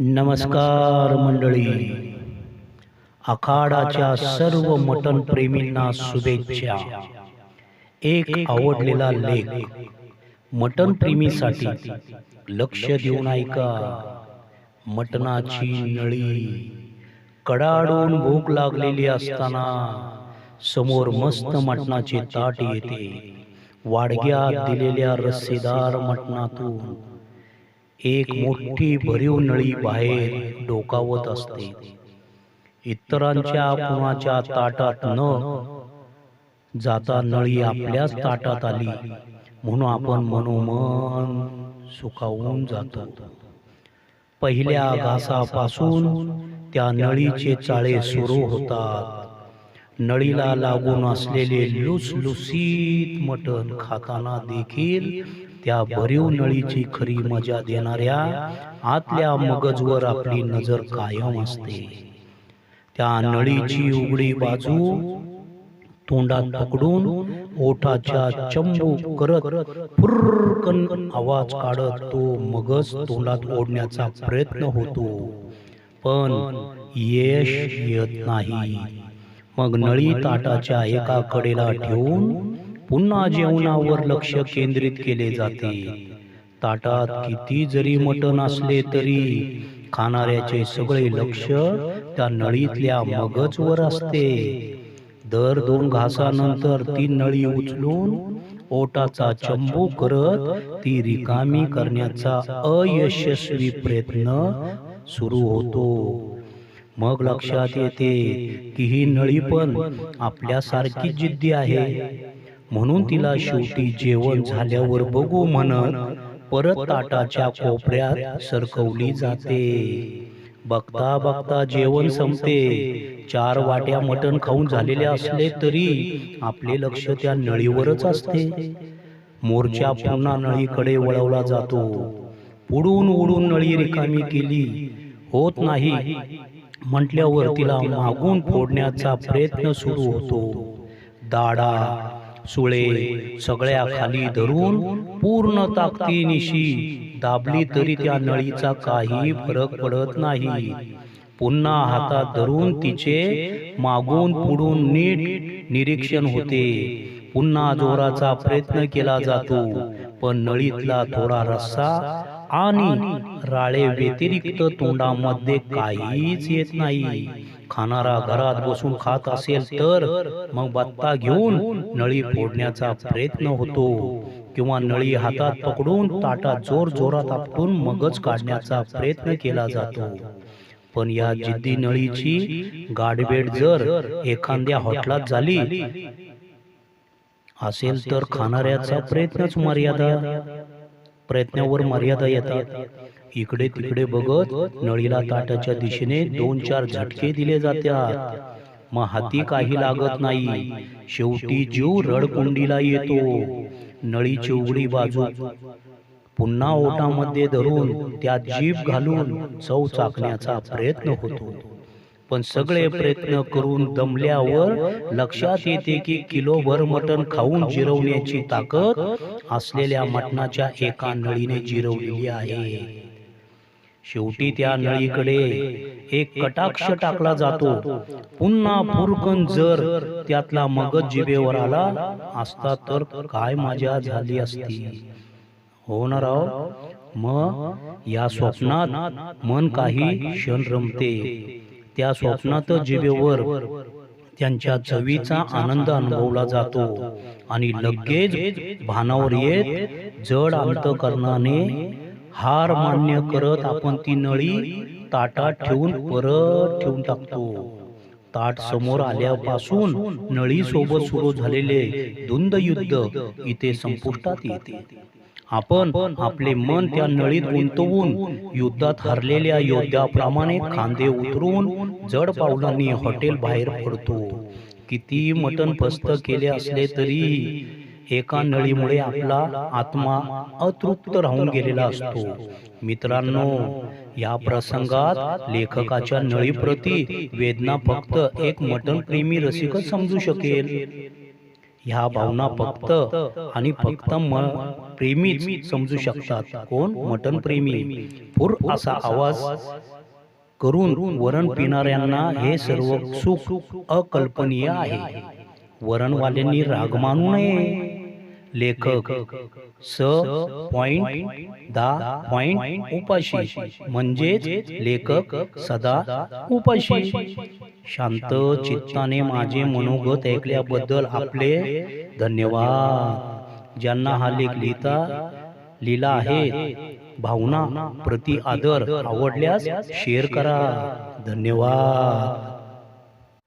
नमस्कार मंडळी. आखाडाच्या सर्व मटन प्रेमींना शुभेच्छा. एक आवडलेला लेख. मटन प्रेमीसाठी लक्ष देऊन ऐका. मटणाची नळी. कडाडून भूक लागलेली असताना समोर मस्त मटणाचे ताट येते. वाडग्यात दिलेल्या रस्सेदार मटणातून. एक मोठी भरीव नळी बाहेर डोकावत असते. इतरांच्या कुणाच्या ताटात न जाता नळी आपल्याच ताटात आली. म्हणून आपण मनोमन सुखावून जातो. पहिल्या घासापासून त्या नळीचे चाळे सुरू होतात. नळीला लागून असलेले लुसलुसीत मटण खाताना देखील त्या भरीव नळीची खरी मजा देणाऱ्या आतल्या मगजवर आपली नजर कायम असते. त्या नळीची उघडी बाजू तोंडात पकडून ओठाच्या चंबू करत फुर्रकन आवाज काढत तो मगज तोंडात ओढण्याचा प्रयत्न होतो. पण यश येत नाही. मग नळी ताटाच्या एका कडेला ठेवून पुन्हा जेवणावर लक्ष केंद्रित केले जाते. ताटात किती जरी मटण असले तरी खाणाऱ्याचे सगळे लक्ष त्या नळीतल्या मगजवर असते. दर दोन घासानंतर ती नळी उचलून ओटाचा चंबू करत ती रिकामी करण्याचा अयशस्वी प्रयत्न सुरू होतो. मग लक्षात येते की ही नळी पण आपल्यासारखी जिद्दी आहे. म्हणून तिला शेवटी जेवण झाल्यावर बघू म्हणत परत ताटाच्या कोपऱ्यात सरकवली जाते. बघता बघता जेवण संपते. चार वाट्या मटण खाऊन झालेले असले तरी आपले लक्ष त्या नळीवरच असते. मोर्चा पुन्हा नळीकडे वळवला जातो. पुढून उडून नळी रिकामी केली. होत नाही. म्हटल्यावर तिला मागून फोडण्याचा प्रयत्न सुरू होतो. दाडा सुळे सगळ्या खाली धरून पूर्ण ताकदीनिशी दाबली तरी त्या नळीचा काही फरक पडत नाही. पुन्हा हातात धरून तिचे मागून पुढून नीट निरीक्षण होते. पुन्हा जोराचा प्रयत्न केला जातो. पण नळीतला थोडा रस्सा आणि राळे व्यतिरिक्त तोंडामध्ये काहीच येत नाही. खाणारा घरात बसून खात असेल तर मग बत्ता घेऊन नळी फोडण्याचा प्रयत्न होतो. किंवा नळी हातात पकडून ताटात जोर जोरात आपटून मगच काढण्याचा प्रयत्न केला जातो. पण या जिद्दी नळीची गाडबेड जर एखाद्या हॉटेलात झाली असेल तर खाणाऱ्याचा प्रयत्नच मर्यादा. प्रयत्नावर मर्यादा येतात. इकडे तिकडे बघत नळीला ताटाच्या दिशेने दोन चार झटके दिले जातात. मग हाती काही लागत नाही. शेवटी जीव रडकुंडीला येतो. नळीची उघडी बाजू. पुन्हा ओटामध्ये धरून त्यात जीभ घालून चव चाकण्याचा प्रयत्न होतो. पण सगळे प्रयत्न करून दमल्यावर लक्षात येते की किलोभर मटण खाऊन जिरवण्याची ताकद असलेल्या मटणाच्या एका नळीने जिरवलेली आहे. शेवटी त्या नळीकडे एक कटाक्ष टाकला जातो. पुन्हा फुरकन जर त्यातला मगज जिभेवर आला असता तर काय मजा झाली असती. हो ना राव? मग या स्वप्नात मन काही क्षण रमते. त्या स्वप्नात जिभेवर त्यांच्या चवीचा आनंद अनुभवला जातो आणि लगेच भानावर येत जड अंतकरणाने हार मान्य करत आपण ती नळी ताटात ठेवून परत ठेवून टाकतो. ताट समोर आल्यापासून नळी सोबत सुरू झालेले धुंद युद्ध इथे संपुष्टात येते. आपण आपले मन त्या नळीत गुंतवून युद्धात हरलेल्या योद्ध्याप्रमाणे खांदे उतरून जड पावलांनी हॉटेल बाहेर पडतो. किती मटण फस्त केले असले तरी एका नळीमुळे आपला आत्मा अतृप्त राहून गेलेला असतो. मित्रांनो या प्रसंगात लेखकाच्या नळीप्रती वेदना फक्त एक मटण प्रेमी रसिकच समजू शकेल. ह्या भावना फक्त आणि फक्त म प्रेमीच समजू शकतात. कोण? मटन प्रेमी. फुर असा आवाज करून वरण पिणाऱ्यांना हे सर्व सुख अकल्पनीय आहे. वरणवाल्यांनी राग मानू नये. लेखक स पॉइंट दा पॉइंट उपाशी. म्हणजेच लेखक सदा उपाशी. शांत चित्ताने माझे मनोगत ऐकल्याबद्दल आपले धन्यवाद. ज्यांना हा लेख लिहिता लिहिला आहे. भावना प्रति आदर आवडल्यास शेअर करा. धन्यवाद.